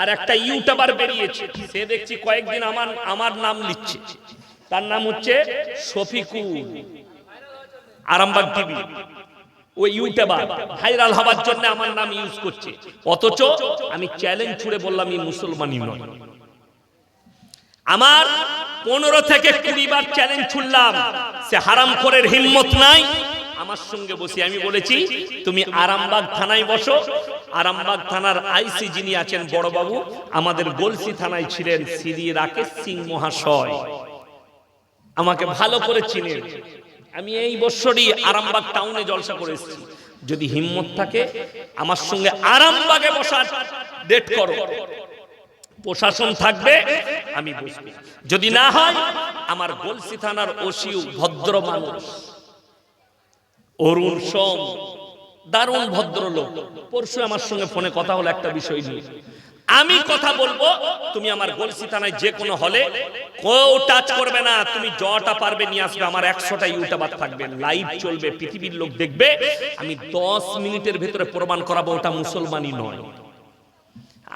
আর একটা ইউটিউবার বেরিয়েছে। সে দেখছি কয়েকদিন আমার আমার নাম লিখছে তার নাম হচ্ছে শফিকুল আরামবাগ টিভি। ওই ইউটিউবার, ভাইরাল হওয়ার জন্য আমার নাম ইউজ করছে। অথচ আমি চ্যালেঞ্জ ছুড়ে বললাম, এই মুসলমানই নয়। আমার পনেরো থেকে কুড়ি বার চ্যালেঞ্জ ছুড়লাম। সে হারাম করের হিম্মত নাই। আমার সঙ্গে বসে আমি বলেছি, তুমি আরামবাগ থানায় বসো আরামবাগ থানার আইসি যিনি আছেন বড়বাবু, আমাদের গলসি থানায় ছিলেন শ্রী রাকেশ সিং মহাশয়। আমাকে ভালো করে চিনেন। আমি এই বছরই আরামবাগ টাউনে জলসা করে এসেছি। যদি হিম্মত থাকে, আমার সঙ্গে আরামবাগে বসার ডেট করো। প্রশাসন থাকবে, আমি বসবো। যদি না হয়, আমার গলসি থানার ওসিউ ভদ্র মানুষ। অরুণ সোম। দারুণ ভদ্রলোক। পরশু আমার সঙ্গে ফোনে কথা হলো একটা বিষয় নিয়ে। আমি কথা বলব, তুমি আমার গলসি থানায় যে কোনো হলে কেউ টাচ করবে না। তুমি জটা পারবে, নিয়ে আসবে। আমার একশোটা ইউটিউবার থাকবে। লাইভ চলবে, পৃথিবীর লোক দেখবে। আমি দশ মিনিটের ভেতরে প্রমাণ করাবো, ওটা মুসলমানই নয়।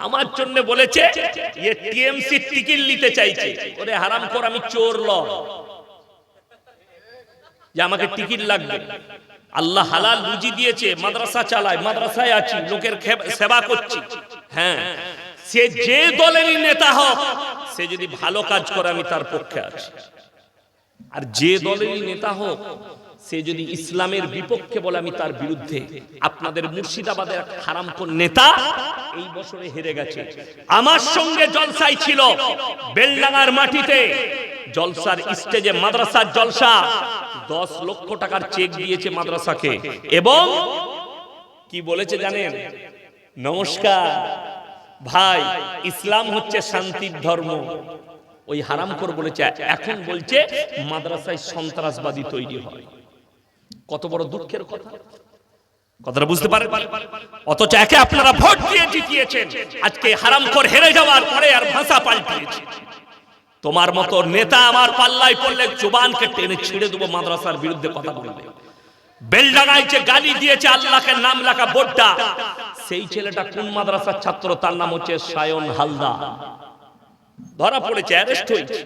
আমার জন্য বলেছে টিএমসি টিকিট নিতে চাইছে। ওরে হারাম কর আমি চোর ল যে আমাকে টিকিট লাগবে। আল্লাহ হালাল রুজি দিয়েছে, মাদ্রাসা চালায়, মাদ্রাসায় আছি, লোকের সেবা করছি। হ্যাঁ সে যে দলেরই নেতা হোক, সে যদি ভালো কাজ করে, আমি তার পক্ষে আছি। আর যে দলেরই নেতা হোক, সে যদি ইসলামের বিপক্ষে বলে, আমি তার বিরুদ্ধে। আপনাদের মুর্শিদাবাদের হারামখোর নেতা এই বছরে হেরে গেছে। আমার সঙ্গে জলসাই ছিল, বেলডাঙ্গার মাটিতে। জলসার স্টেজে মাদ্রাসার জলসা। দশ লক্ষ টাকার চেক দিয়েছে মাদ্রাসাকে। এবং কি বলেছে জানেন? নমস্কার, ভাই, ইসলাম হচ্ছে শান্তির ধর্ম। ওই হারামখোর বলেছে, এখন বলছে মাদ্রাসায় সন্ত্রাসবাদী তৈরি হয়। কত বড় দুঃখের কথা। কথাটা বুঝতে পারেন? অথচ একে আপনারা ভোট দিয়ে জিতিয়েছেন। আজকে হারামখোর হেরে যাওয়ার পরে আর ভাষা পাল্টিয়েছে। তোমার মতো নেতা আমার পাল্লায় পড়লে জুবানকে টেনে ছিঁড়ে দেবো মাদ্রাসার বিরুদ্ধে কথা বলবে বেলডাঙায় যে গালি দিয়েছে আল্লাহকে নাম লেখা বোর্ডটা সেই ছেলেটা কোন মাদ্রাসার ছাত্র? তার নাম হচ্ছে সায়ন হালদা ধরা পড়েছে, অ্যারেস্ট হয়েছে।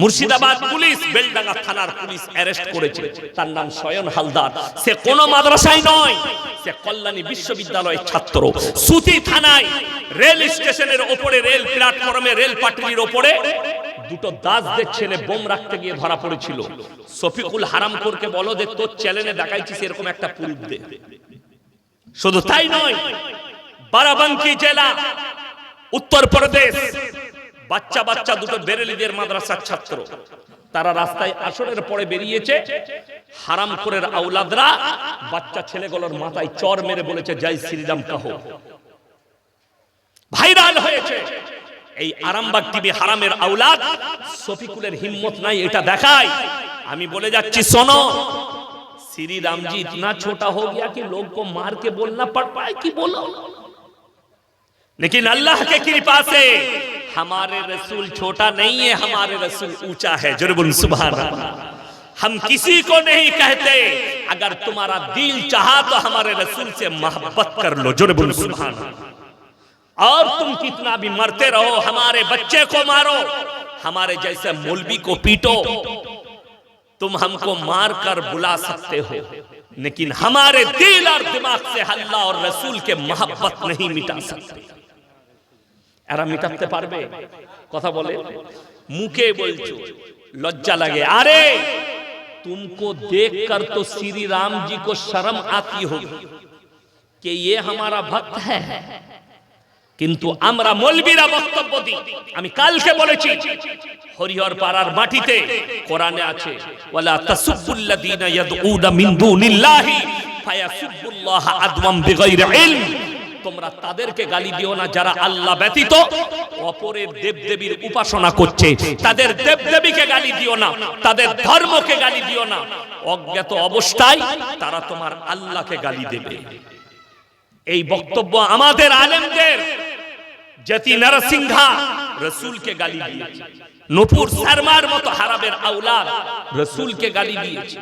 মুর্শিদাবাদ পুলিশ বেলডাঙ্গা থানার পুলিশ অ্যারেস্ট করেছে। তার নাম সয়ন হালদার। সে কোন মাদ্রাসায় নয় সে কল্যাণী বিশ্ববিদ্যালয়ের ছাত্র। সুতি থানায় রেল স্টেশনের ওপরে রেল প্ল্যাটফর্মে রেল পাটরির ওপরে দুটো দাসদের ছেলে বোম রাখতে গিয়ে ধরা পড়েছিল। শফিকুল হারামপুরকে বলো যে তোর চ্যানেলে দেখাইছিস এরকম একটা প্রুফ দে। শুধু তাই নয় বারাবাঙ্কি জেলা উত্তরপ্রদেশ বাচ্চা বাচ্চা দুটো বেরেলিদের মাদ্রাসার ছাত্র তারা রাস্তায় আসরের পরে বেরিয়েছে হারামপুরের আউলাদরা বাচ্চা ছেলেগুলোর মাথায় চর মেরে বলেছে জয় শ্রীরাম কাহ ভাইরাল হয়েছে এই আরামবাগ টিভি হারামের আউলাদ শফিকুলের হিম্মত নাই এটা দেখায় আমি বলে যাচ্ছি শোনো श्री राम जी इतना छोटा हो गया कि लोग को मार के बोलना पड़ पाए कि बोलो लेकिन अल्लाह के कृपा से हमारे रसूल छोटा नहीं है, हमारे रसूल ऊँचा है। ज़रूर बोल सुभान अल्लाह। हम किसी को नहीं कहते। अगर तुम्हारा दिल चाहा तो हमारे रसूल से मोहब्बत कर लो। ज़रूर बोल सुभान अल्लाह। और तुम कितना भी मरते रहो, हमारे बच्चे को मारो। हमारे जैसे मौलवी को पीटो। तुम हमको मार कर बुला सकते हो। लेकिन हमारे दिल और दिमाग से अल्लाह और रसूल के मोहब्बत नहीं मिटा सकते। এরা মিটাতে পারবে কথা বলে মুখে বলছো লজ্জা লাগে আরে तुमको देखकर तो श्री राम जी को शर्म आती होगी कि ये हमारा भक्त है কিন্তু আমরা মৌলবীরা বক্তব্য দিই আমি কালকে বলেছি হরিহর পাড়ার মাটিতে কোরআনে আছে ওয়ালা তাসুবুল্লাযীনা ইয়াদউনা মিন দুনিল্লাহি ফায়াসুবুল্লাহ আদওয়াম বিগাইরি ইলম তোমরা তাদেরকে গালি দিও না যারা আল্লাহ ব্যতীত অপরের দেবদেবীর উপাসনা করছে। তাদের দেবদেবীকে গালি দিও না, তাদের ধর্মকে গালি দিও না। অজ্ঞাত অবস্থায় তারা তোমার আল্লাহকে গালি দেবে। এই বক্তব্য আমাদের আলেমদের। জাতি নরসিংহা রসুলকে গালি দিয়েছে নূপুর শর্মার মতো হারাবের আউলাদ রসুলকে গালি দিয়েছে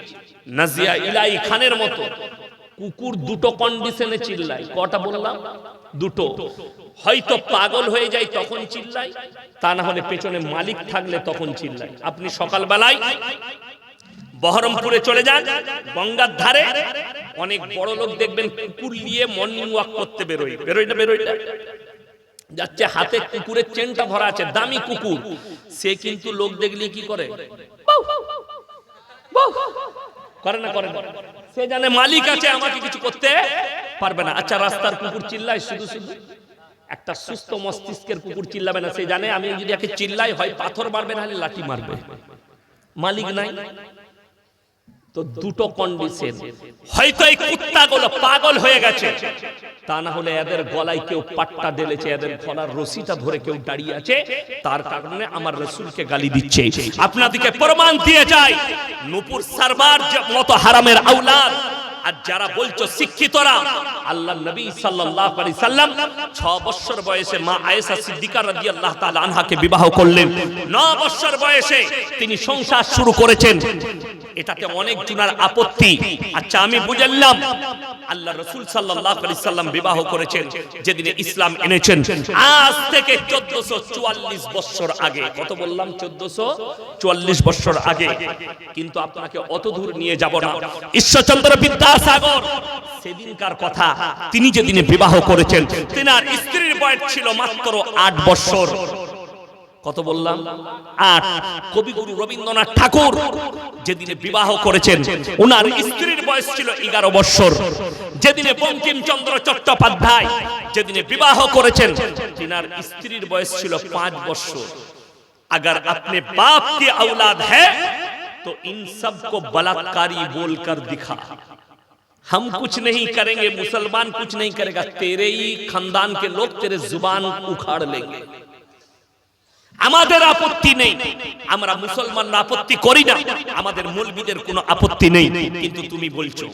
নাজিয়া ইলাই খানের মতো কুকুর দুটো কন্ডিশনে চিল্লায়। কটা বললাম? দুটো। হয়তো পাগল হয়ে যায়, তখন চিল্লায়। তা না হলে পেছনে মালিক থাকলে তখন চিল্লায়। আপনি সকালবেলায় বহরমপুরে চলে যান, গঙ্গার ধারে। অনেক বড় লোক দেখবেন কুকুর নিয়ে মর্নিং ওয়াক করতে বেরোয়। বেরোয় না বেরোয় না? যাচ্ছে হাতে কুকুরের চেনটা ভরা আছে, দামি কুকুর। সে কিন্তু লোক দেখলে কি করে? করে না করে না। সে জানে মালিক আছে, আমাকে কিছু করতে পারবে না। আচ্ছা রাস্তার কুকুর চিল্লায় শুধু শুধু। একটা সুস্থ মস্তিষ্কের কুকুর চিল্লাবে না, সে জানে আমি যদি একে চিল্লাই, হয় পাথর মারবে না লাঠি মারবে। মালিক নাই। তো দুটো কন্ডিশন হয়তো এই কুত্তাগুলো পাগল হয়ে গেছে। তা না হলে এদের গলায় কেউ পাট্টা ঢেলেছে এদের গলার রশিটা ধরে কেউ দাঁড়িয়ে আছে, তার কারণে আমার রসুলকে গালি দিচ্ছে। আপনাদেরকে প্রমাণ দিয়ে যায় নুপুর সারবার মতো হারামের আউলাদ আর যারা বলছো শিক্ষিতরা, আল্লাহ নবী সাল্লাল্লাহু আলাইহি সাল্লাম 6 বছর বয়সে মা আয়েশা সিদ্দিকা রাদিয়াল্লাহু তাআলা আনহাকে বিবাহ করলেন। 9 বছর বয়সে তিনি সংসার শুরু করেছেন। এটাতে অনেক জনের আপত্তি। আচ্ছা আমি বুঝলাম, আল্লাহ রসুল সাল্লাল্লাহু আলাইহি সাল্লাম বিবাহ করেছেন, যেদিনে ইসলাম এনেছেন। আজ থেকে 1444 বছর আগে। কত বললাম? 1444 বছর আগে। কিন্তু আপনাকে অত দূর নিয়ে যাব না। ঈশ্বরচন্দ্র বিদ্যাসাগর সেদিনকার কথা তিনি যেদিনে বিবাহ করেছেন তেনার স্ত্রীর বয়স ছিল মাত্র আট বছর কত বললাম আট কবিগুরু রবীন্দ্রনাথ ঠাকুর যেদিনে বিবাহ করেছেন ওনার স্ত্রীর বয়স ছিল এগারো বৎসর যেদিনে বঙ্কিমচন্দ্র চট্টোপাধ্যায় যেদিনে বিবাহ করেছেন তিনার স্ত্রীর বয়স ছিল পাঁচ বৎসর अगर अपने बाप की औलाद है तो इन सब को बलात्कारी बोलकर दिखा हम कुछ नहीं करेंगे, मुसलमान कुछ नहीं करेगा, तेरे ही खानदान के लोग तेरे ज़ुबान उखाड़ लेंगे। আমাদের আপত্তি নেই। আমরা মুসলমানরা আপত্তি করি না। আমাদের মৌলবীদের কোনো আপত্তি নেই। কিন্তু তুমি বলছো,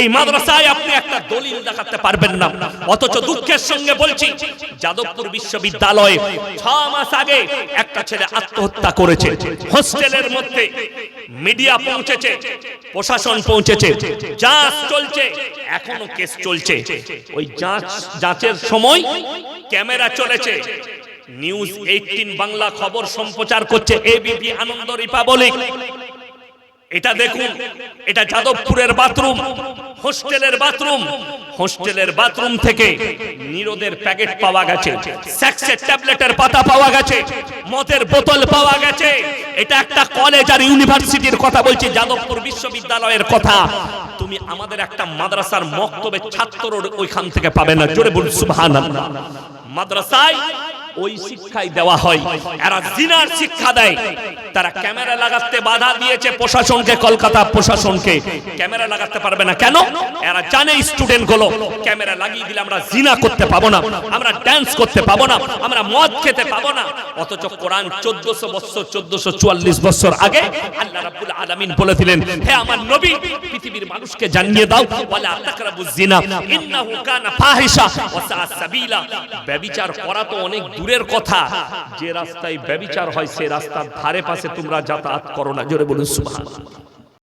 এই মাদ্রাসায় আপনি একটা দলিল দেখাতে পারবেন না। অথচ দুঃখের সঙ্গে বলছি, যাদবপুর বিশ্ববিদ্যালয়ে ছ মাস আগে একটা ছেলে আত্মহত্যা করেছে। হোস্টেলের মধ্যে মিডিয়া পৌঁছেছে, প্রশাসন পৌঁছেছে, যাঁচ চলছে, এখনও কেস চলছে। ওই যাঁচ, যাঁচের সময় ক্যামেরা চলেছে। নিউজ এইটিন বাংলা খবর সম্প্রচার করছে এবিপি আনন্দ রিপাবলিক এটা দেখুন, এটা যাদবপুরের বাথরুম, হোস্টেলের বাথরুম হোস্টেলের বাথরুম থেকে নিরোদের প্যাকেট পাওয়া গেছে, স্যাক্সের ট্যাবলেটের পাতা পাওয়া গেছে, মদের বোতল পাওয়া গেছে। এটা একটা কলেজ আর ইউনিভার্সিটির কথা বলছি, যাদবপুর বিশ্ববিদ্যালয়ের কথা। তুমি আমাদের একটা মাদ্রাসার মক্তবে ছাত্র ওইখান থেকে পাবে না, জোরে বলুন, সুবহানাল্লাহ। মাদ্রাসায় ওই শিক্ষাই দেওয়া হয়। এরা জিনার শিক্ষা দেয়। তারা ক্যামেরা লাগাতে বাধা দিয়েছে প্রশাসনকে, কলকাতা প্রশাসনকে। ক্যামেরা লাগাতে পারবে না। কেন? এরা জানে স্টুডেন্টগুলো ক্যামেরা লাগিয়ে দিলে আমরা জিনা করতে পাবো না। আমরা ড্যান্স করতে পাবো না। আমরা মদ খেতে পাবো না। অথচ কোরআন চোদ্দশো বছর, চোদ্দশো চুয়াল্লিশ বছর আগে আল্লাহ রাব্বুল আলামিন বলেছিলেন, হে আমার নবী, পৃথিবীর মানুষকে জানিয়ে দাও, ওয়ালা তাকরাবু জিনা ইন্নাহু কানা ফাহিশা ওয়া সাআ সাবিলা। ব্যভিচার করা তো অনেক দূরের কথা। যে রাস্তায় ব্যভিচার হয় সেই রাস্তার ধারে পাশে তোমরা যাতায়াত করো না। জোরে বলুন, সুবহানাল্লাহ।